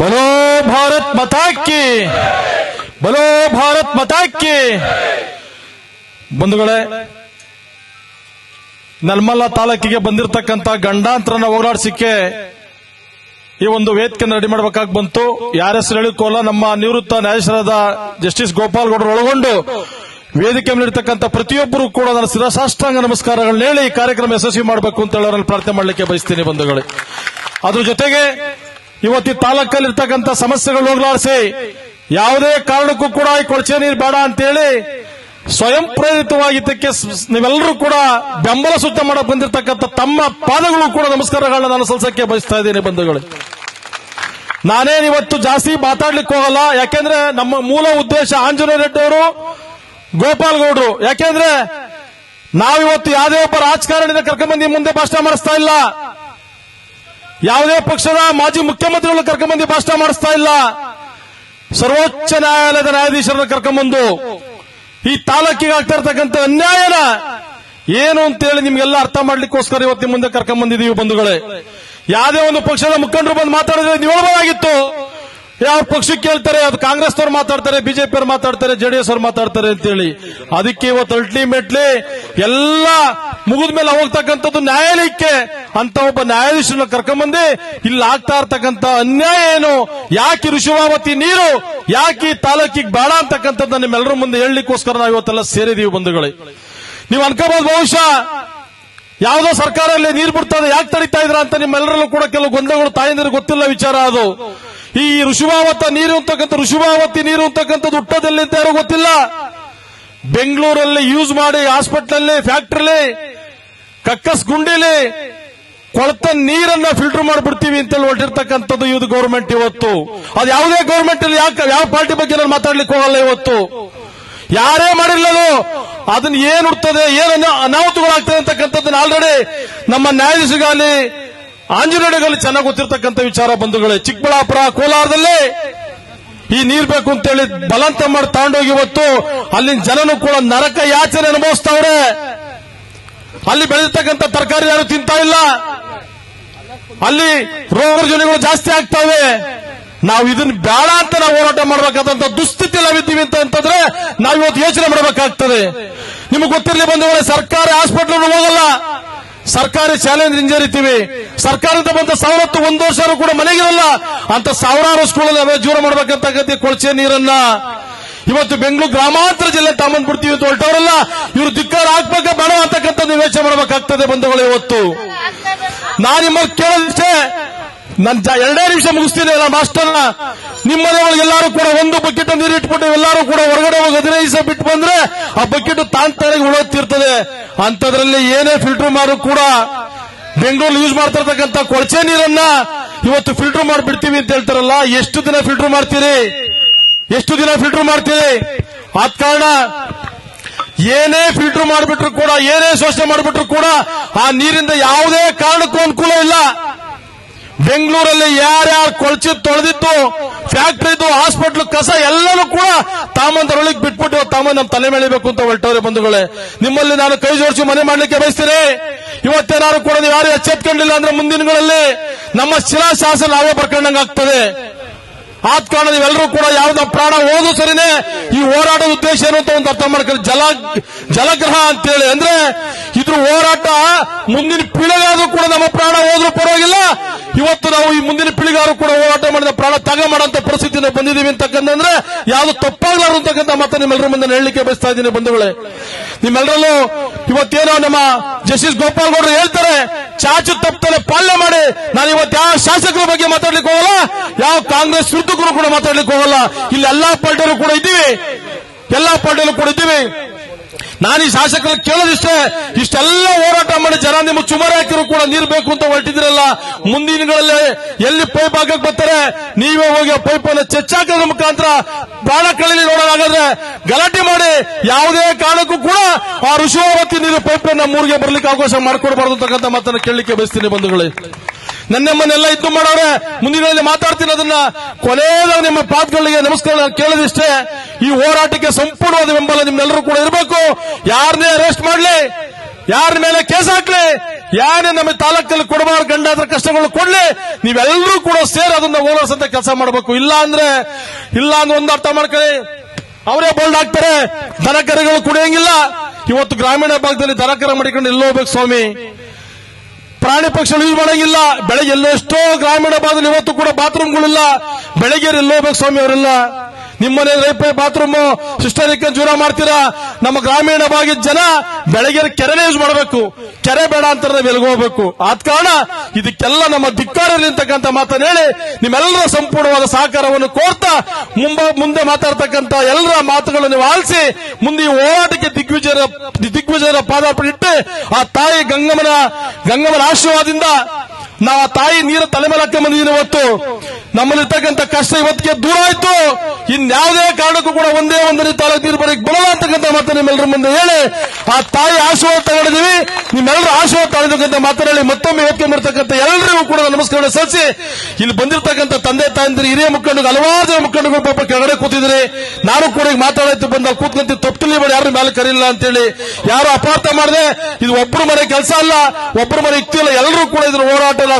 ಬಲೋ ಭಾರತ್ ಮತಾಕ್ಕಿ ಬಲೋ ಭಾರತ್ ಮತಾಕ್ಕಿ ಬಂಧುಗಳೇ, ನಲ್ಮಲ್ಲ ತಾಲೂಕಿಗೆ ಬಂದಿರತಕ್ಕಂತ ಗಂಡಾಂತರನ ಹೋರಾಡಿಸಿಕೆ ಈ ಒಂದು ವೇದಿಕೆಯನ್ನು ರೆಡಿ ಮಾಡಬೇಕಾಗಿ ಬಂತು. ಯಾರ ಹೆಸರು ಹೇಳಿಕೋಲ್ಲ, ನಮ್ಮ ನಿವೃತ್ತ ನ್ಯಾಯಾಧೀಶರಾದ ಜಸ್ಟಿಸ್ ಗೋಪಾಲ್ ಗೌಡರು ಒಳಗೊಂಡು ವೇದಿಕೆ ಮೇಲಿರ್ತಕ್ಕಂಥ ಪ್ರತಿಯೊಬ್ಬರು ಕೂಡ ನನ್ನ ಶಿರಸಾಷ್ಟಾಂಗ ನಮಸ್ಕಾರಗಳನ್ನ ಹೇಳಿ ಈ ಕಾರ್ಯಕ್ರಮ ಯಶಸ್ವಿ ಮಾಡಬೇಕು ಅಂತ ಹೇಳಿ ಪ್ರಾರ್ಥನೆ ಮಾಡಲಿಕ್ಕೆ ಬಯಸ್ತೀನಿ ಬಂಧುಗಳು. ಅದ್ರ ಜೊತೆಗೆ ಇವತ್ತು ತಾಲೂಕಲ್ಲಿ ತಾಲೂಕಲ್ಲಿರ್ತಕ್ಕಂಥ ಸಮಸ್ಯೆಗಳು ಹೋಗ್ಲಾಡಿಸಿ. ಯಾವುದೇ ಕಾರಣಕ್ಕೂ ಕೂಡ ಈ ಕೊಳಚೆ ನೀರು ಬೇಡ ಅಂತೇಳಿ ಸ್ವಯಂ ಪ್ರೇರಿತವಾಗಿದ್ದಕ್ಕೆ ನೀವೆಲ್ಲರೂ ಕೂಡ ಬೆಂಬಲ ಸುತ್ತ ಮಾಡಕ್ ಬಂದಿರತಕ್ಕಂಥ ತಮ್ಮ ಪಾದಗಳು ಕೂಡ ನಮಸ್ಕಾರಗಳನ್ನ ನಾನು ಸಲ್ಸಕ್ಕೆ ಬಯಸ್ತಾ ಇದ್ದೀನಿ ಬಂಧುಗಳು. ನಾನೇನ್ ಇವತ್ತು ಜಾಸ್ತಿ ಮಾತಾಡ್ಲಿಕ್ಕೆ ಹೋಗಲ್ಲ, ಯಾಕೆಂದ್ರೆ ನಮ್ಮ ಮೂಲ ಉದ್ದೇಶ ಆಂಜನೇಯ ರೆಡ್ಡಿ ಅವರು ಗೋಪಾಲ್ ಗೌಡ್ರು ಯಾಕೆಂದ್ರೆ ನಾವಿವತ್ತು ಯಾವುದೇ ಒಬ್ಬ ರಾಜಕಾರಣಿನ ಕರ್ಕೊಂಡ್ಬಂದು ಮುಂದೆ ಭಾಷಣ ಮಾಡಿಸ್ತಾ ಇಲ್ಲ. ಯಾವುದೇ ಪಕ್ಷದ ಮಾಜಿ ಮುಖ್ಯಮಂತ್ರಿಗಳು ಕರ್ಕೊಂಡ್ಬಂದು ಭಾಷಣ ಮಾಡಿಸ್ತಾ ಇಲ್ಲ. ಸರ್ವೋಚ್ಚ ನ್ಯಾಯಾಲಯದ ನ್ಯಾಯಾಧೀಶರನ್ನ ಕರ್ಕೊಂಡ್ಬಂದು ಈ ತಾಲೂಕಿಗೆ ಆಗ್ತಾ ಇರ್ತಕ್ಕಂಥ ಅನ್ಯಾಯನ ಏನು ಅಂತೇಳಿ ನಿಮ್ಗೆಲ್ಲ ಅರ್ಥ ಮಾಡ್ಲಿಕ್ಕೋಸ್ಕರ ಇವತ್ತು ನಿಮ್ಮ ಮುಂದೆ ಕರ್ಕೊಂಡ್ ಬಂದಿದ್ದೀವಿ ಬಂಧುಗಳೇ. ಯಾವುದೇ ಒಂದು ಪಕ್ಷದ ಮುಖಂಡರು ಬಂದು ಮಾತಾಡಿದ್ರೆ ನೀವು ಯಾವ ಪಕ್ಷಕ್ಕೆ ಕೇಳ್ತಾರೆ ಅದು ಕಾಂಗ್ರೆಸ್ ಅವ್ರು ಮಾತಾಡ್ತಾರೆ ಬಿಜೆಪಿ ಅವ್ರು ಮಾತಾಡ್ತಾರೆ ಜೆಡಿಎಸ್ ಅವ್ರು ಮಾತಾಡ್ತಾರೆ ಅಂತೇಳಿ. ಅದಕ್ಕೆ ಇವತ್ತು ಅಲ್ಟಿಮೇಟ್ಲಿ ಎಲ್ಲ ಮುಗಿದ ಮೇಲೆ ಹೋಗ್ತಕ್ಕಂಥದ್ದು ನ್ಯಾಯಾಲಯಕ್ಕೆ ಅಂತ ಒಬ್ಬ ನ್ಯಾಯಾಧೀಶರನ್ನ ಕರ್ಕೊಂಡ್ಬಂದು ಇಲ್ಲಿ ಆಗ್ತಾ ಇರ್ತಕ್ಕಂಥ ಅನ್ಯಾಯ ಏನು? ಯಾಕೆ ಋಷಭಾವತಿ ನೀರು? ಯಾಕೆ ತಾಲೂಕಿಗೆ ಬೇಡ ಅಂತಕ್ಕಂಥದ್ದು ನಿಮ್ಮೆಲ್ಲರ ಮುಂದೆ ಹೇಳಲಿಕ್ಕೋಸ್ಕರ ನಾವು ಇವತ್ತೆಲ್ಲ ಸೇರಿದೀವಿ ಬಂಧುಗಳೇ. ನೀವು ಅನ್ಕೋಬಹುದು ಬಹುಶಃ ಯಾವುದೋ ಸರ್ಕಾರ ಅಲ್ಲಿ ನೀರು ಬಿಡ್ತದೆ ಯಾಕೆ ತಡಿತಾ ಇದ್ರ ಅಂತ ನಿಮ್ಮೆಲ್ಲರಲ್ಲೂ ಕೂಡ ಕೆಲವು ಗೊಂದಲಗಳು ತಾಯಂದಿರು ಗೊತ್ತಿಲ್ಲ ವಿಚಾರ ಅದು. ಈ ಋಷಭಾವತ ನೀರು ಅಂತಕ್ಕಂಥ ಋಷಭಾವತಿ ನೀರು ಅಂತಕ್ಕಂಥದ್ದು ಹುಟ್ಟದಲ್ಲಿ ಅಂತ ಯಾರೋ ಗೊತ್ತಿಲ್ಲ. ಬೆಂಗಳೂರಲ್ಲಿ ಯೂಸ್ ಮಾಡಿ ಹಾಸ್ಪಿಟಲ್ ಫ್ಯಾಕ್ಟ್ರಿಲಿ ಕಕ್ಕಸ್ ಗುಂಡಿಲಿ ಕೊಳತ ನೀರನ್ನ ಫಿಲ್ಟರ್ ಮಾಡಿಬಿಡ್ತೀವಿ ಅಂತೇಳಿ ಹೊರಟಿರ್ತಕ್ಕಂಥದ್ದು ಇದು ಗೌರ್ಮೆಂಟ್ ಇವತ್ತು. ಅದು ಯಾವುದೇ ಗೌರ್ಮೆಂಟ್ ಅಲ್ಲಿ ಯಾಕೆ ಯಾವ ಪಾರ್ಟಿ ಬಗ್ಗೆ ನಾನು ಮಾತಾಡ್ಲಿಕ್ಕೆ ಹೋಗಲ್ಲ ಇವತ್ತು. ಯಾರೇ ಮಾಡಿರ್ಲದು ಅದನ್ನ ಏನ್ ಹುಡ್ತದೆ, ಏನು ಅನ- ಅನಾಹುತಗಳಾಗ್ತದೆ ಅಂತಕ್ಕಂಥದ್ದನ್ನ ಆಲ್ರೆಡಿ ನಮ್ಮ ನ್ಯಾಯಾಧೀಶಗಾಲಿ ಆಂಜನೇಯಗಾಲಿ ಚೆನ್ನಾಗಿ ಗೊತ್ತಿರ್ತಕ್ಕಂಥ ವಿಚಾರ ಬಂಧುಗಳೇ. ಚಿಕ್ಕಬಳ್ಳಾಪುರ, ಕೋಲಾರದಲ್ಲಿ ಈ ನೀರ್ ಬೇಕು ಅಂತೇಳಿ ಬಲಂತ ಮಾಡಿ ತಗೊಂಡೋಗಿ ಇವತ್ತು, ಅಲ್ಲಿನ ಜನನು ಕೂಡ ನರಕ ಯಾಚನೆ ಅನುಭವಿಸ್ತಾವ್ರೆ. ಅಲ್ಲಿ ಬೆಳೆದಿರ್ತಕ್ಕಂಥ ತರಕಾರಿ ಯಾರು ತಿಂತಾ ಇಲ್ಲ? ಅಲ್ಲಿ ರೋಗ ರುಜಿನಗಳು ಜಾಸ್ತಿ ಆಗ್ತಾವೆ. ನಾವು ಇದನ್ನ ಬೇಡ ಅಂತ ನಾವು ಹೋರಾಟ ಮಾಡಬೇಕಾದಂತ ದುಸ್ಥಿತಿ ನಾವಿದ್ದೀವಿ ಅಂತ ಅಂತಂದ್ರೆ ನಾವು ಇವತ್ತು ಯೋಚನೆ ಮಾಡಬೇಕಾಗ್ತದೆ. ನಿಮಗೆ ಗೊತ್ತಿರಲಿ ಬಂದವರೆ ಸರ್ಕಾರಿ ಹಾಸ್ಪಿಟಲ್ ಹೋಗಲ್ಲ. ಸರ್ಕಾರಿ ಚಾಲೆಂಜ್ ಹಿಂಜರಿತೀವಿ. ಸರ್ಕಾರದಿಂದ ಬಂದ ಸವಲತ್ತು ಒಂದು ವರ್ಷ ಕೂಡ ಮನೆಗಿರಲ್ಲ. ಅಂತ ಸಾವಿರಾರು ಸ್ಕೂಲಲ್ಲಿ ಅವೇ ಜೀವನ ಮಾಡಬೇಕಂತ ಕೊಳಚೆ ನೀರನ್ನ. ಇವತ್ತು ಬೆಂಗಳೂರು ಗ್ರಾಮಾಂತರ ಜಿಲ್ಲೆ ಬಿಡ್ತೀವಿ ಅಂತ ಹೊರಟವರಲ್ಲ, ಇವರು ಧಿಕ್ಕಾರ ಹಾಕ್ಬೇಕ ಬೇಡ ಅಂತಕ್ಕಂಥದ್ದು ಯೋಚನೆ ಮಾಡಬೇಕಾಗ್ತದೆ ಬಂಧುಗಳು ಇವತ್ತು. ನಾನು ನಿಮ್ಮಲ್ಲಿ ಕೇಳಿದ್ರೆ ನನ್ನ ಎರಡೇ ನಿಮಿಷ ಮುಗಿಸ್ತೀನಿ ನಮ್ಮ ಮಾಸ್ಟರ್ನ. ನಿಮ್ಮ ಎಲ್ಲರೂ ಕೂಡ ಒಂದು ಬಕೆಟ್ ನೀರು ಇಟ್ಬಿಟ್ಟು ಎಲ್ಲರೂ ಕೂಡ ಹೊರಗಡೆ ಹೋಗಿ ಹದಿನೈದು ದಿವಸ ಬಿಟ್ಟು ಬಂದ್ರೆ ಆ ಬಕೆಟ್ ತಾಂತಾಳಿಗೆ ಉಳೋತಿರ್ತದೆ ಅಂತದ್ರಲ್ಲಿ ಏನೇ ಫಿಲ್ಟರ್ ಮಾರು ಕೂಡ ಬೆಂಗಳೂರು ಯೂಸ್ ಮಾಡ್ತಾ ಇರ್ತಕ್ಕಂಥ ಕೊಳಚೆ ನೀರನ್ನ ಇವತ್ತು ಫಿಲ್ಟರ್ ಮಾಡಿಬಿಡ್ತೀವಿ ಅಂತ ಹೇಳ್ತಾರಲ್ಲ, ಎಷ್ಟು ದಿನ ಫಿಲ್ಟರ್ ಮಾಡ್ತೀರಿ? ಎಷ್ಟು ದಿನ ಫಿಲ್ಟರ್ ಮಾಡ್ತೀರಿ? ಆದ ಕಾರಣ ಏನೇ ಫಿಲ್ಟರ್ ಮಾಡಿಬಿಟ್ರು ಕೂಡ, ಏನೇ ಶೋಷಣೆ ಮಾಡಿಬಿಟ್ರು ಕೂಡ ಆ ನೀರಿಂದ ಯಾವುದೇ ಕಾರಣಕ್ಕೂ ಅನುಕೂಲ ಇಲ್ಲ. ಬೆಂಗಳೂರಲ್ಲಿ ಯಾರ್ಯಾರು ಕೊಳಚಿ ತೊಳೆದಿತ್ತು ಫ್ಯಾಕ್ಟರಿದು ಹಾಸ್ಪಿಟಲ್ ಕಸ ಎಲ್ಲರೂ ಕೂಡ ತಾಮಂದರೊಳಗೆ ಬಿಟ್ಬಿಟ್ಟು ತಾಮ ನಮ್ಮ ತಲೆ ಮೇಳಿಬೇಕು ಅಂತ ಹೊರಟವ್ರೆ ಬಂಧುಗಳೇ. ನಿಮ್ಮಲ್ಲಿ ನಾನು ಕೈ ಜೋಡಿಸಿ ಮನೆ ಮಾಡ್ಲಿಕ್ಕೆ ಬಯಸ್ತೀನಿ. ಇವತ್ತೇನಾದ್ರು ಕೂಡ ನೀವು ಯಾರು ಎಚ್ಚೆತ್ಕೊಂಡಿಲ್ಲ ಅಂದ್ರೆ ಮುಂದಿನಗಳಲ್ಲಿ ದಿನಗಳಲ್ಲಿ ನಮ್ಮ ಶಿಲಾಶಾಸನ ನಾವೇ ಬರ್ಕೊಂಡಂಗೆ ಆಗ್ತದೆ. ಆದ ಕಾರಣ ನೀವೆಲ್ಲರೂ ಕೂಡ ಯಾವ್ದ ಪ್ರಾಣ ಹೋದ್ರು ಸರಿನೇ ಈ ಹೋರಾಟದ ಉದ್ದೇಶ ಏನು ಅಂತ ಒಂದು ಅರ್ಥ ಮಾಡ್ಕೊಳ್ಳಿ. ಜಲ, ಜಲಗ್ರಹ ಅಂತೇಳಿ ಅಂದ್ರೆ ಇದ್ರ ಹೋರಾಟ ಮುಂದಿನ ಪೀಳಿಗಾದ್ರೂ ಕೂಡ ನಮ್ಮ ಪ್ರಾಣ ಹೋದ್ರೂ ಪರವಾಗಿಲ್ಲ ಇವತ್ತು ನಾವು ಈ ಮುಂದಿನ ಪೀಳಿಗಾರು ಕೂಡ ಹೋರಾಟ ಮಾಡಿದ ಪ್ರಾಣ ತಗ ಮಾಡಂತ ಪರಿಸ್ಥಿತಿಯಿಂದ ಬಂದಿದ್ದೀವಿ ಅಂತಕ್ಕಂದ್ರೆ ಯಾವ್ದು ತಪ್ಪಾಗ್ಲಾರು ಅಂತಕ್ಕಂಥ ಮಾತ್ರ ನಿಮ್ಮೆಲ್ಲರ ಮುಂದೆ ಹೇಳಲಿಕ್ಕೆ ಬಯಸ್ತಾ ಇದ್ದೀನಿ ಬಂಧುಗಳೇ. ನಿಮ್ಮೆಲ್ಲರಲ್ಲೂ ಇವತ್ತೇನೋ ನಮ್ಮ ಜಸ್ಟಿಸ್ ಗೋಪಾಲ್ ಗೌಡರು ಹೇಳ್ತಾರೆ, ಚಾಚು ತಪ್ಪಲೆ ಪಾಲನೆ ಮಾಡಿ, ನಾನು ಇವತ್ತು ಯಾವ ಶಾಸಕರ ಬಗ್ಗೆ ಮಾತಾಡ್ಲಿಕ್ಕೆ ಹೋಗಲ್ಲ, ಯಾವ ಕಾಂಗ್ರೆಸ್ ವಿರುದ್ಧಕ್ಕೂ ಕೂಡ ಮಾತಾಡ್ಲಿಕ್ಕೆ ಹೋಗಲ್ಲ. ಇಲ್ಲಿ ಎಲ್ಲಾ ಪಾರ್ಟಿಯಲ್ಲೂ ಕೂಡ ಇದ್ದೀವಿ. ಎಲ್ಲಾ ಪಾರ್ಟಿಯಲ್ಲೂ ಕೂಡ ಇದ್ದೀವಿ. ನಾನು ಈ ಶಾಸಕರು ಕೇಳೋದಿಷ್ಟೇ, ಇಷ್ಟೆಲ್ಲ ಹೋರಾಟ ಮಾಡಿ ಜನ ನಿಮ್ಮ ಚುಮರಿ ಹಾಕಿದ್ರು ಕೂಡ ನೀರು ಬೇಕು ಅಂತ ಹೊರಟಿದ್ರಲ್ಲ ಮುಂದಿನಗಳಲ್ಲಿ ಎಲ್ಲಿ ಪೈಪ್ ಹಾಕಕ್ ಬರ್ತಾರೆ, ನೀವೇ ಹೋಗಿ ಆ ಪೈಪ್ ಅನ್ನು ಚಚ್ಚಾಕೋದ್ರ ಮುಖಾಂತರ ಪ್ರಾಣ ಕಳಲಿ ನೋಡೋದಾಗಾದ್ರೆ ಗಲಾಟೆ ಮಾಡಿ, ಯಾವುದೇ ಕಾರಣಕ್ಕೂ ಕೂಡ ಆ ಋಷಿ ನೀರು ಪೈಪ್ ಅನ್ನ ಬರ್ಲಿಕ್ಕೆ ಅವಕಾಶ ಮಾಡಿಕೊಡಬಾರ್ದು ಅಂತಕ್ಕಂಥ ಮಾತನ್ನು ಕೇಳಲಿಕ್ಕೆ ಬಯಸ್ತೀನಿ ಬಂಧುಗಳೇ. ನನ್ನಮ್ಮನ್ನೆಲ್ಲ ಇದ್ದು ಮಾಡೋರೆ. ಮುಂದಿನ ಮಾತಾಡ್ತೀನಿ ಅದನ್ನ. ಕೊನೆಯ ನಿಮ್ಮ ಪಾದಗಳಿಗೆ ನಮಸ್ಕಾರ ಕೇಳೋದಿಷ್ಟೇ, ಈ ಹೋರಾಟಕ್ಕೆ ಸಂಪೂರ್ಣವಾದ ಬೆಂಬಲ ನಿಮ್ಮೆಲ್ಲರೂ ಕೂಡ ಇರಬೇಕು. ಯಾರನ್ನೇ ಅರೆಸ್ಟ್ ಮಾಡ್ಲಿ, ಯಾರ ಮೇಲೆ ಕೇಸ್ ಹಾಕ್ಲಿ ಯಾರೇ ನಮ್ಮ ತಾಲೂಕಲ್ಲಿ ಕೊಡಬಾರ ಗಂಡಾದ್ರ ಕಷ್ಟಗಳು ಕೊಡ್ಲಿ ನೀವೆಲ್ಲರೂ ಕೂಡ ಸೇರಿ ಅದನ್ನ ಅಂತ ಕೆಲಸ ಮಾಡಬೇಕು. ಇಲ್ಲ ಅಂದ್ರೆ ಇಲ್ಲ ಅಂದ್ರೆ ಒಂದು ಅರ್ಥ ಮಾಡ್ಕೊಳ್ಳಿ. ಅವರೇ ಬೋಲ್ಡ್ ಆಗ್ತಾರೆ. ದನಕರಗಳು ಕುಡಿಯಂಗಿಲ್ಲ. ಇವತ್ತು ಗ್ರಾಮೀಣ ಭಾಗದಲ್ಲಿ ದನಕರ ಮಾಡಿಕೊಂಡು ಎಲ್ಲೋ ಹೋಗ್ಬೇಕು ಸ್ವಾಮಿ. ಪ್ರಾಣಿ ಪಕ್ಷಿಗಳು ಯೂಸ್ ಮಾಡಂಗಿಲ್ಲ ಬೆಳಗ್ಗೆ ಎಲ್ಲೆಷ್ಟೋ ಗ್ರಾಮೀಣ ಭಾಗದಲ್ಲಿ ಇವತ್ತು ಕೂಡ ಬಾತ್ರೂಮ್ಗಳಿಲ್ಲ ಬೆಳಗ್ಗೆ ಎಲ್ಲೋ ಹೋಗ್ಬೇಕು ಸ್ವಾಮಿ ಅವರೆಲ್ಲ? ನಿಮ್ಮನೆ ರೈಪೆ ಬಾತ್ರೂಮ್ ಸಿಸ್ಟರಿಕ ಜೂರ ಮಾಡ್ತೀರಾ? ನಮ್ಮ ಗ್ರಾಮೀಣ ಭಾಗದ ಜನ ಬೆಳಗ್ಗೆ ಕೆರೆನೇ ಯೂಸ್ ಮಾಡಬೇಕು. ಕೆರೆ ಬೇಡ ಅಂತ ಎಲ್ಗ್ ಹೋಗ್ಬೇಕು. ಆದ ಕಾರಣ ಇದಕ್ಕೆಲ್ಲ ನಮ್ಮ ಧಿಕ್ಕಾರದಲ್ಲಿ ಮಾತನ್ನೇಳಿ ಮಾತನ್ನ ಹೇಳಿ ನಿಮ್ಮೆಲ್ಲರ ಸಂಪೂರ್ಣವಾದ ಸಹಕಾರವನ್ನು ಕೋರ್ತಾ ಮುಂಬ, ಮುಂದೆ ಮಾತಾಡ್ತಕ್ಕಂಥ ಎಲ್ಲರ ಮಾತುಗಳನ್ನು ಆಲಿಸಿ ಮುಂದೆ ಈ ಹೋರಾಟಕ್ಕೆ ದಿಗ್ವಿಜಯರ ದಿಗ್ವಿಜಯರ ಪಾದಾರ್ಪಣೆ ಆ ತಾಯಿ ಗಂಗಮ್ಮನ ಗಂಗಮ್ಮನ ಆಶೀರ್ವಾದದಿಂದ ನಾವು ತಾಯಿ ನೀರ ತಲೆ ಮೇಲೆ ಹಾಕೊಂಡ್ ಬಂದಿದ್ದೀನಿ ಇವತ್ತು. ನಮ್ಮಲ್ಲಿರ್ತಕ್ಕಂಥ ಕಷ್ಟ ಇವತ್ತಿಗೆ ದೂರ ಆಯ್ತು. ಇನ್ಯಾವುದೇ ಕಾರಣಕ್ಕೂ ಕೂಡ ಒಂದೇ ಒಂದನೇ ತಾಲೂಕು ನೀರು ಬರೀಕ್ ಅಂತಕ್ಕಂಥ ನಿಮ್ಮೆಲ್ಲರ ಮುಂದೆ ಹೇಳಿ. ಆ ತಾಯಿ ಆಶೀರ್ವಾದ ತಗೊಂಡಿದೀವಿ ನಿಮ್ಮೆಲ್ಲರ ಆಶೀರ್ವಾದ ತಗೊಂಡಿದ್ದಕ್ಕಂಥ ಮಾತನಾಡಿ ಮತ್ತೊಮ್ಮೆ ಮಾಡ್ತಕ್ಕಂಥ ಎಲ್ಲರಿಗೂ ನಮಸ್ಕಾರ ಸಲ್ಲಿಸಿ, ಇಲ್ಲಿ ಬಂದಿರತಕ್ಕಂಥ ತಂದೆ ತಾಯಂದಿರು, ಹಿರಿಯ ಮುಖಂಡರು, ಹಲವಾರು ಜನ ಮುಖಂಡರು ಪಾಪ ಕೆಳಗಡೆ ಕೂತಿದ್ರೆ ನಾನು ಕೂಡ ಮಾತಾಡಿತು ಬಂದ ಕೂತ್ಕೊಂತ ತಪ್ಪು ತಿಳಿಬೇಡಿ ಯಾರು ಮೇಲೆ ಕರೀಲ್ಲ ಅಂತೇಳಿ. ಯಾರು ಅಪಾರ್ಥ ಮಾಡಿದೆ, ಇದು ಒಬ್ಬರು ಮನೆ ಕೆಲಸ ಅಲ್ಲ ಒಬ್ಬರು ಮನೆ ಇತ್ತಿಲ್ಲ ಅಲ್ಲ, ಎಲ್ಲರೂ ಕೂಡ ಇದ್ರ ಹೋರಾಟದ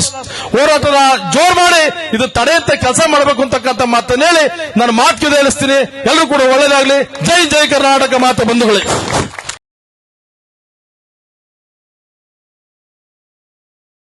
ಹೋರಾಟದ ಜೋರ್ ಮಾಡಿ ಇದು ತಡೆಯಂತೆ ಕೆಲಸ ಮಾಡಬೇಕು ಅಂತಕ್ಕಂಥ ಮಾತನ್ನ ಹೇಳಿ ನಾನು ಮಾತು ಕೇಳಿಸ್ತೀನಿ ಎಲ್ಲರೂ ಕೂಡ ಒಳ್ಳೇದಾಗ್ಲಿ. ಜೈ ಜೈ ಕರ್ನಾಟಕ ಮಾತು ಬಂಧುಗಳೇ.